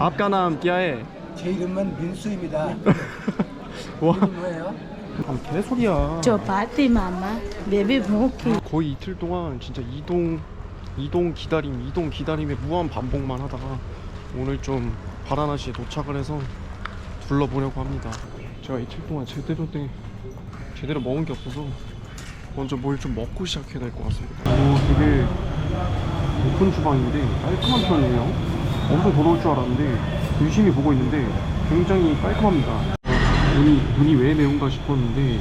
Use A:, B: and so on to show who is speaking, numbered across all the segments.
A: 앞가남 끼아에
B: 제 이름은 민수입니다.
A: 와
B: 뭐예요?
A: 아, 개소리야.
C: 저 바티 마마 베비 모키.
A: 음, 거의 이틀 동안 진짜 이동 이동 기다림 이동 기다림에 무한 반복만 하다가 오늘 좀 바라나시에 도착을 해서 둘러보려고 합니다. 제가 이틀 동안 제대로 된 제대로 먹은 게 없어서 먼저 뭘 좀 먹고 시작해야 될 것 같습니다. 오, 되게 높은 주방인데 깔끔한 편이에요. 엄청 더러울 줄 알았는데 유심히 보고 있는데 굉장히 깔끔합니다. 눈이, 눈이 왜 매운가 싶었는데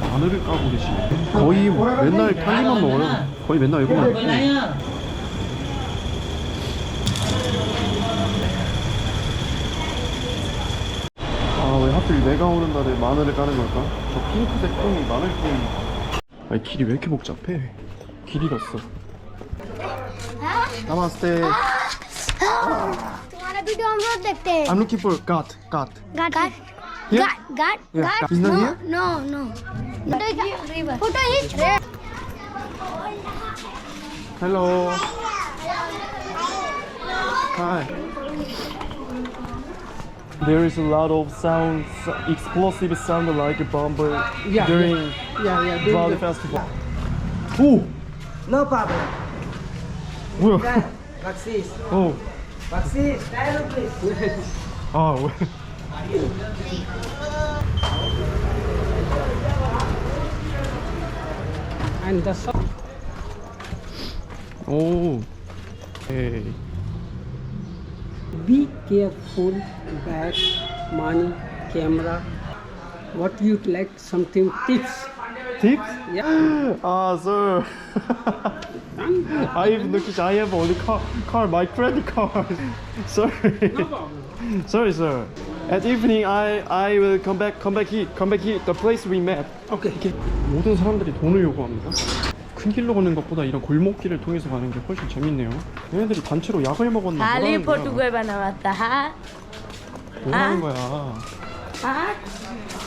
A: 마늘을 까고 계시네. 거의 뭐 맨날 딸기만 먹어요. 거의 맨날 이거만 먹고. 아왜 하필 내가 오는 날에 마늘을 까는 걸까? 저 핑크색 똥이 마늘 똥이 아니 길이 왜 이렇게 복잡해? 길 잃었어 나마스테
D: I'm हम रोज देखते हैं
A: हम
D: लोग
A: की पर
D: काट
A: काट
D: cut cut cut cut is
A: not here Hi. There is a lot of sounds, explosive sound like a bomb
B: yeah,
A: during
B: yeah, yeah,
A: yeah, the festival. Ooh.
B: No problem.
A: Whoa. like
B: this.
A: Oh.
B: Maxi, tire please.
A: oh.
B: and the
A: song. Oh. Hey.
E: Be careful bag, money, camera. What you'd like, something tips.
A: Sticks?
E: Yeah.
A: Ah, sir. I have no cash. I have only car, car, my credit card. Sorry. Sorry, sir. At evening, I I will come back, come back here, come back here. The place we met.
E: Okay.
A: 이렇게 모든 사람들이 돈을 요구합니다. 큰 길로 걷는 것보다 이런 골목길을 통해서 가는 게 훨씬 재밌네요. 얘네들이 단체로 약을 먹었나? 달리 포르투갈만
C: 남았다.
A: 뭐 하는 거야?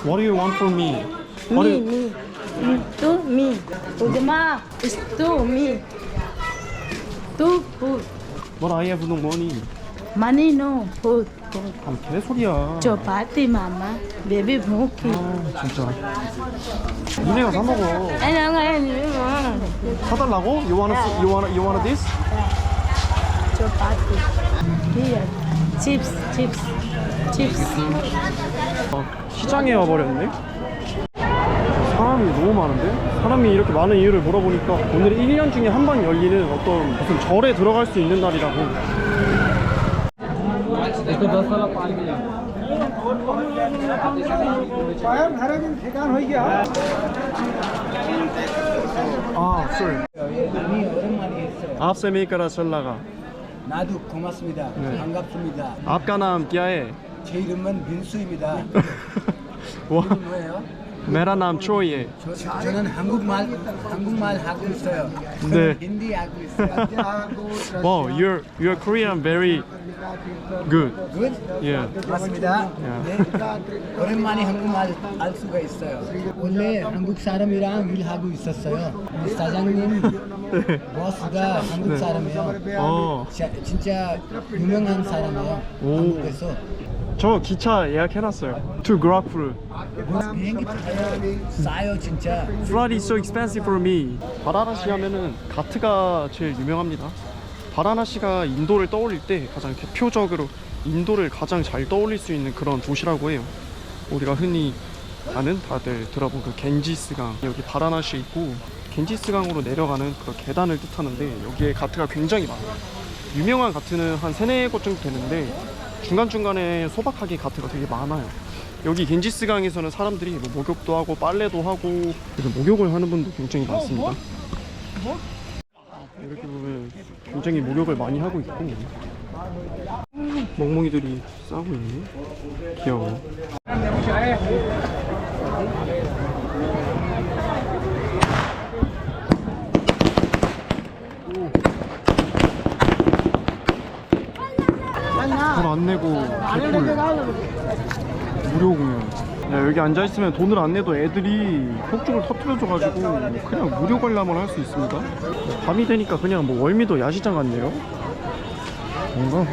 A: What do you want from me? What do you...
C: 뚜미 고구마 뚜미
A: 뚜붓 뭘 아예
C: 부동 뭐니?
A: 많이 넣붓 아 개소리야.
C: 저 바티 마마 베비 모키
A: 아 진짜. 니네가 사 먹어. 아니 아니 아니 사달라고? You wanna, yeah. you wanna, you wanna this?
C: 저 바티 here. 칩스
A: 칩스 칩스 시장에 와버렸네. 사람이 너무 많은데? 사람이 이렇게 많은 이유를 물어보니까 오늘 1년 중에 한 번 열리는 어떤 무슨 절에 들어갈 수 있는 날이라고 아,
B: 술 앞세 메이카라
A: 설라가
B: 나도 고맙습니다. 네. 반갑습니다.
A: 앞가남 끼아에
B: 제 이름은 민수입니다.
A: 와.
B: 이름 뭐예요?
A: 메라 남 초이에.
B: 저는 한국말 한국말 하고 있어요.
A: 네.
B: 힌디 하고 있어요.
A: wow, your your Korean very good.
B: Good.
A: Yeah.
B: 맞습니다. Yeah. 네. 오랜만에 한국말 할 수가 있어요. 원래 한국 사람이랑 일 하고 있었어요. 사장님, 보스가 한국 네. 사람이에요.
A: 어.
B: 진짜 유명한 사람이에요.
A: 오.
B: 한국에서
A: 저 기차 예약해놨어요. To Grokfru.
B: 비행기 타요. 싸요 진짜.
A: Flight is so expensive for me. 바라나시 하면은 가트가 제일 유명합니다. 바라나시가 인도를 떠올릴 때 가장 대표적으로 인도를 가장 잘 떠올릴 수 있는 그런 도시라고 해요. 우리가 흔히 아는 다들 들어본 그 겐지스강 여기 바라나시에 있고 겐지스강으로 내려가는 그 계단을 뜻하는데 여기에 가트가 굉장히 많아요. 유명한 가트는 한 세네 곳 정도 되는데 중간중간에 소박하게 가트가 되게 많아요. 여기 겐지스강에서는 사람들이 뭐 목욕도 하고 빨래도 하고 그래서 목욕을 하는 분도 굉장히 많습니다. 이렇게 보면 굉장히 목욕을 많이 하고 있고 멍멍이들이 싸고 있네. 귀여워. 돈 안 내고 개꿀. 무료 공연. 야 여기 앉아있으면 돈을 안 내도 애들이 폭죽을 터트려줘가지고 그냥 무료 관람을 할 수 있습니다. 밤이 되니까 그냥 뭐 월미도 야시장 같네요. 뭔가